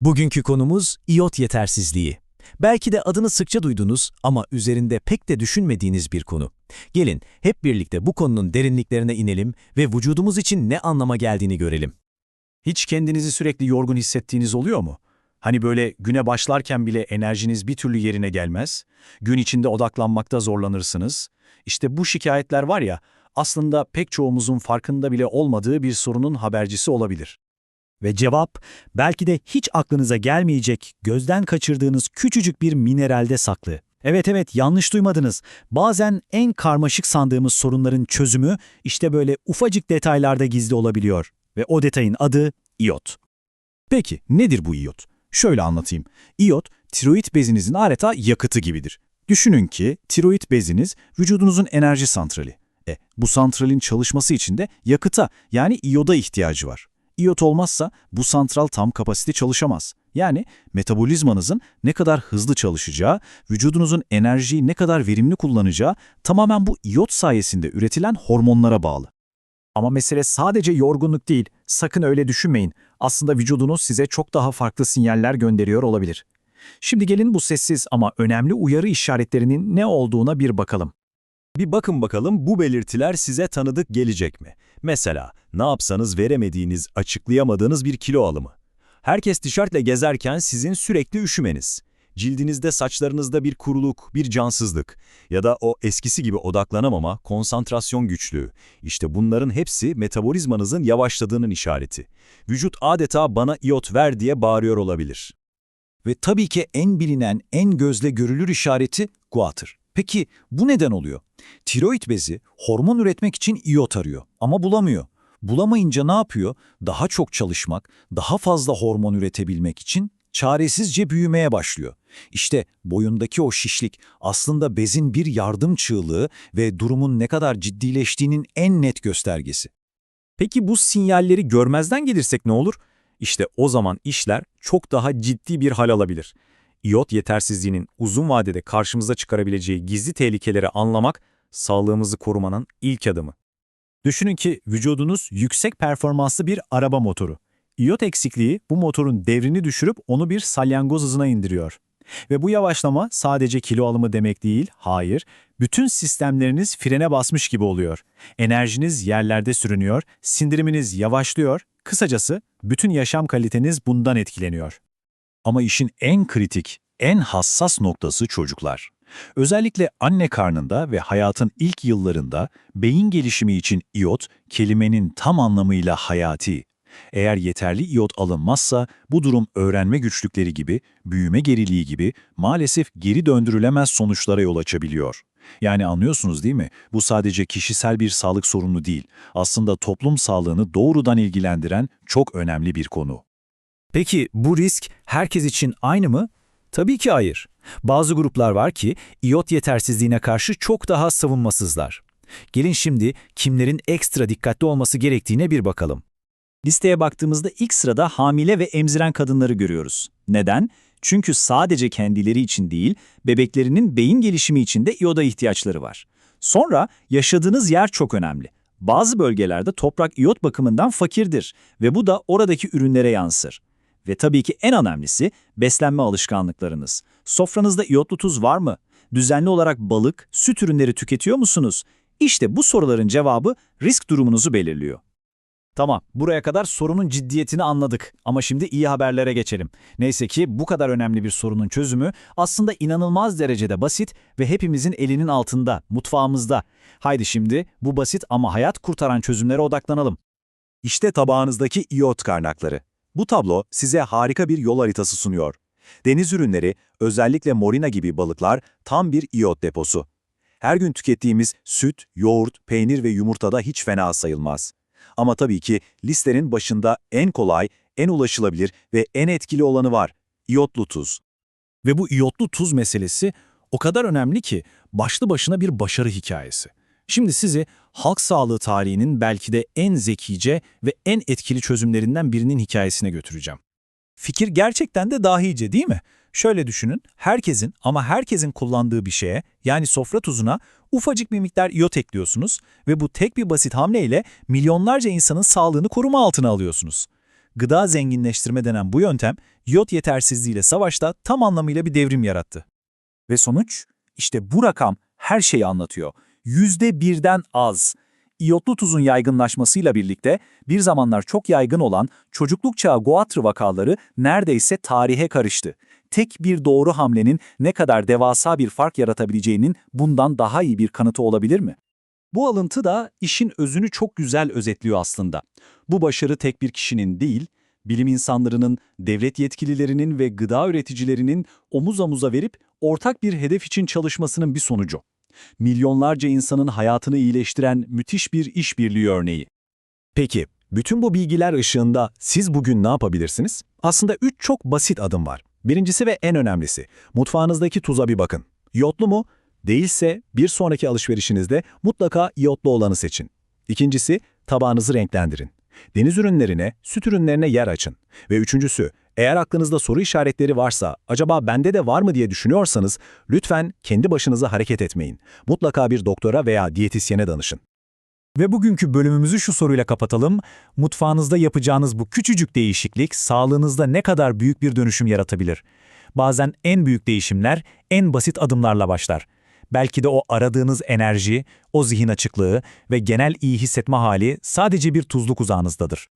Bugünkü konumuz iyot yetersizliği. Belki de adını sıkça duydunuz ama üzerinde pek de düşünmediğiniz bir konu. Gelin hep birlikte bu konunun derinliklerine inelim ve vücudumuz için ne anlama geldiğini görelim. Hiç kendinizi sürekli yorgun hissettiğiniz oluyor mu? Hani böyle güne başlarken bile enerjiniz bir türlü yerine gelmez, gün içinde odaklanmakta zorlanırsınız. İşte bu şikayetler var ya, aslında pek çoğumuzun farkında bile olmadığı bir sorunun habercisi olabilir. Ve cevap belki de hiç aklınıza gelmeyecek, gözden kaçırdığınız küçücük bir mineralde saklı. Evet evet yanlış duymadınız. Bazen en karmaşık sandığımız sorunların çözümü işte böyle ufacık detaylarda gizli olabiliyor. Ve o detayın adı iyot. Peki nedir bu iyot? Şöyle anlatayım. İyot, tiroid bezinizin adeta yakıtı gibidir. Düşünün ki tiroid beziniz vücudunuzun enerji santrali. E, bu santralin çalışması için de yakıta yani iyoda ihtiyacı var. İyot olmazsa bu santral tam kapasite çalışamaz. Yani metabolizmanızın ne kadar hızlı çalışacağı, vücudunuzun enerjiyi ne kadar verimli kullanacağı tamamen bu iyot sayesinde üretilen hormonlara bağlı. Ama mesele sadece yorgunluk değil, sakın öyle düşünmeyin. Aslında vücudunuz size çok daha farklı sinyaller gönderiyor olabilir. Şimdi gelin bu sessiz ama önemli uyarı işaretlerinin ne olduğuna bir bakalım. Bir bakın bakalım bu belirtiler size tanıdık gelecek mi? Mesela ne yapsanız veremediğiniz, açıklayamadığınız bir kilo alımı. Herkes tişörtle gezerken sizin sürekli üşümeniz. Cildinizde, saçlarınızda bir kuruluk, bir cansızlık ya da o eskisi gibi odaklanamama, konsantrasyon güçlüğü. İşte bunların hepsi metabolizmanızın yavaşladığının işareti. Vücut adeta bana iot ver diye bağırıyor olabilir. Ve tabii ki en bilinen, en gözle görülür işareti guatr. Peki bu neden oluyor? Tiroid bezi hormon üretmek için iyot arıyor ama bulamıyor. Bulamayınca ne yapıyor? Daha çok çalışmak, daha fazla hormon üretebilmek için çaresizce büyümeye başlıyor. İşte boyundaki o şişlik aslında bezin bir yardım çığlığı ve durumun ne kadar ciddileştiğinin en net göstergesi. Peki bu sinyalleri görmezden gelirsek ne olur? İşte o zaman işler çok daha ciddi bir hal alabilir. İyot yetersizliğinin uzun vadede karşımıza çıkarabileceği gizli tehlikeleri anlamak, sağlığımızı korumanın ilk adımı. Düşünün ki vücudunuz yüksek performanslı bir araba motoru. İyot eksikliği bu motorun devrini düşürüp onu bir salyangoz hızına indiriyor. Ve bu yavaşlama sadece kilo alımı demek değil, hayır, bütün sistemleriniz frene basmış gibi oluyor. Enerjiniz yerlerde sürünüyor, sindiriminiz yavaşlıyor, kısacası bütün yaşam kaliteniz bundan etkileniyor. Ama işin en kritik, en hassas noktası çocuklar. Özellikle anne karnında ve hayatın ilk yıllarında beyin gelişimi için iyot kelimenin tam anlamıyla hayati. Eğer yeterli iyot alınmazsa bu durum öğrenme güçlükleri gibi, büyüme geriliği gibi maalesef geri döndürülemez sonuçlara yol açabiliyor. Yani anlıyorsunuz değil mi? Bu sadece kişisel bir sağlık sorunu değil. Aslında toplum sağlığını doğrudan ilgilendiren çok önemli bir konu. Peki bu risk herkes için aynı mı? Tabii ki hayır. Bazı gruplar var ki iyot yetersizliğine karşı çok daha savunmasızlar. Gelin şimdi kimlerin ekstra dikkatli olması gerektiğine bir bakalım. Listeye baktığımızda ilk sırada hamile ve emziren kadınları görüyoruz. Neden? Çünkü sadece kendileri için değil, bebeklerinin beyin gelişimi için de iyoda ihtiyaçları var. Sonra yaşadığınız yer çok önemli. Bazı bölgelerde toprak iyot bakımından fakirdir ve bu da oradaki ürünlere yansır. Ve tabii ki en önemlisi beslenme alışkanlıklarınız. Sofranızda iyotlu tuz var mı? Düzenli olarak balık, süt ürünleri tüketiyor musunuz? İşte bu soruların cevabı risk durumunuzu belirliyor. Tamam, buraya kadar sorunun ciddiyetini anladık ama şimdi iyi haberlere geçelim. Neyse ki bu kadar önemli bir sorunun çözümü aslında inanılmaz derecede basit ve hepimizin elinin altında, mutfağımızda. Haydi şimdi bu basit ama hayat kurtaran çözümlere odaklanalım. İşte tabağınızdaki iyot kaynakları. Bu tablo size harika bir yol haritası sunuyor. Deniz ürünleri, özellikle morina gibi balıklar tam bir iyot deposu. Her gün tükettiğimiz süt, yoğurt, peynir ve yumurtada hiç fena sayılmaz. Ama tabii ki listenin başında en kolay, en ulaşılabilir ve en etkili olanı var. İyotlu tuz. Ve bu iyotlu tuz meselesi o kadar önemli ki başlı başına bir başarı hikayesi. Şimdi sizi halk sağlığı tarihinin belki de en zekice ve en etkili çözümlerinden birinin hikayesine götüreceğim. Fikir gerçekten de dahice değil mi? Şöyle düşünün, herkesin ama herkesin kullandığı bir şeye yani sofra tuzuna ufacık bir miktar iyot ekliyorsunuz ve bu tek bir basit hamleyle milyonlarca insanın sağlığını koruma altına alıyorsunuz. Gıda zenginleştirme denen bu yöntem, iyot yetersizliğiyle savaşta tam anlamıyla bir devrim yarattı. Ve sonuç? İşte bu rakam her şeyi anlatıyor. Yüzde birden az. İyotlu tuzun yaygınlaşmasıyla birlikte bir zamanlar çok yaygın olan çocukluk çağı goitre vakaları neredeyse tarihe karıştı. Tek bir doğru hamlenin ne kadar devasa bir fark yaratabileceğinin bundan daha iyi bir kanıtı olabilir mi? Bu alıntı da işin özünü çok güzel özetliyor aslında. Bu başarı tek bir kişinin değil, bilim insanlarının, devlet yetkililerinin ve gıda üreticilerinin omuz omuza verip ortak bir hedef için çalışmasının bir sonucu. Milyonlarca insanın hayatını iyileştiren müthiş bir işbirliği örneği. Peki, bütün bu bilgiler ışığında siz bugün ne yapabilirsiniz? Aslında üç çok basit adım var. Birincisi ve en önemlisi, mutfağınızdaki tuza bir bakın. İyotlu mu? Değilse bir sonraki alışverişinizde mutlaka iyotlu olanı seçin. İkincisi, tabağınızı renklendirin. Deniz ürünlerine, süt ürünlerine yer açın. Ve üçüncüsü, eğer aklınızda soru işaretleri varsa, acaba bende de var mı diye düşünüyorsanız, lütfen kendi başınıza hareket etmeyin. Mutlaka bir doktora veya diyetisyene danışın. Ve bugünkü bölümümüzü şu soruyla kapatalım. Mutfağınızda yapacağınız bu küçücük değişiklik sağlığınızda ne kadar büyük bir dönüşüm yaratabilir? Bazen en büyük değişimler en basit adımlarla başlar. Belki de o aradığınız enerji, o zihin açıklığı ve genel iyi hissetme hali sadece bir tuzluk uzağınızdadır.